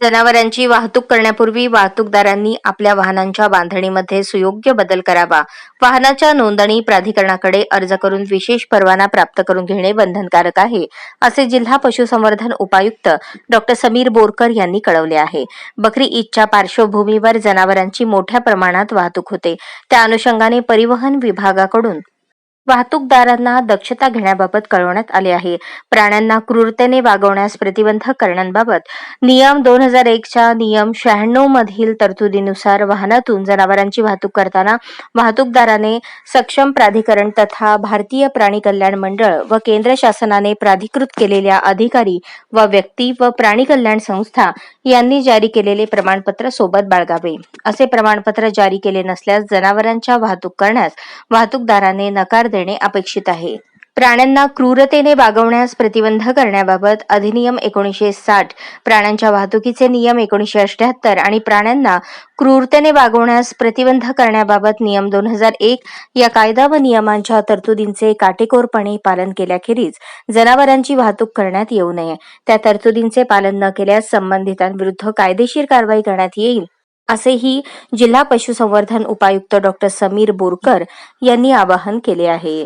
जनावरांची वाहतूक करण्यापूर्वी वाहतूकदारांनी आपल्या वाहनांच्या बांधणीमध्ये सुयोग्य बदल करावा. वाहनाच्या नोंदणी प्राधिकरणाकडे अर्ज करून विशेष परवाना प्राप्त करून घेणे बंधनकारक आहे असे जिल्हा पशुसंवर्धन उपायुक्त डॉक्टर समीर बोरकर यांनी कळवले आहे. बकरी ईदच्या पार्श्वभूमीवर जनावरांची मोठ्या प्रमाणात वाहतूक होते. त्या अनुषंगाने परिवहन विभागाकडून वाहतूकदारांना दक्षता घेण्याबाबत कळवण्यात आले आहे. प्राण्यांना क्रूरतेने वागवण्यास प्रतिबंध करण्याबाबत नियम दोन हजार एकच्या नियम शहाण्णव मधील तरतुदीनुसार वाहनातून जनावरांची वाहतूक करताना वाहतूकदाराने सक्षम प्राधिकरण तथा भारतीय प्राणी कल्याण मंडळ व केंद्र शासनाने प्राधिकृत केलेल्या अधिकारी व व्यक्ती व प्राणी कल्याण संस्था यांनी जारी केलेले प्रमाणपत्र सोबत बाळगावे. असे प्रमाणपत्र जारी केले नसल्यास जनावरांच्या वाहतूक करण्यास वाहतूकदाराने नकार देणे अपेक्षित आहे. प्राण्यांना क्रूरतेने वागवण्यास प्रतिबंध करण्याबाबत अधिनियम एकोणीसशे साठ प्राण्यांच्या वाहतुकीचे नियम एकोणीसशे अठ्याहत्तर आणि प्राण्यांना क्रूरतेने वागवण्यास प्रतिबंध करण्याबाबत नियम दोन हजार एक या कायदा व नियमांच्या तरतुदींचे काटेकोरपणे पालन केल्याखेरीज जनावरांची वाहतूक करण्यात येऊ नये. त्या तरतुदींचे पालन न केल्यास संबंधितांविरुद्ध कायदेशीर कारवाई करण्यात येईल. असेही जिल्हा पशुसंवर्धन उपायुक्त डॉक्टर समीर बोरकर यांनी आवाहन केले आहे.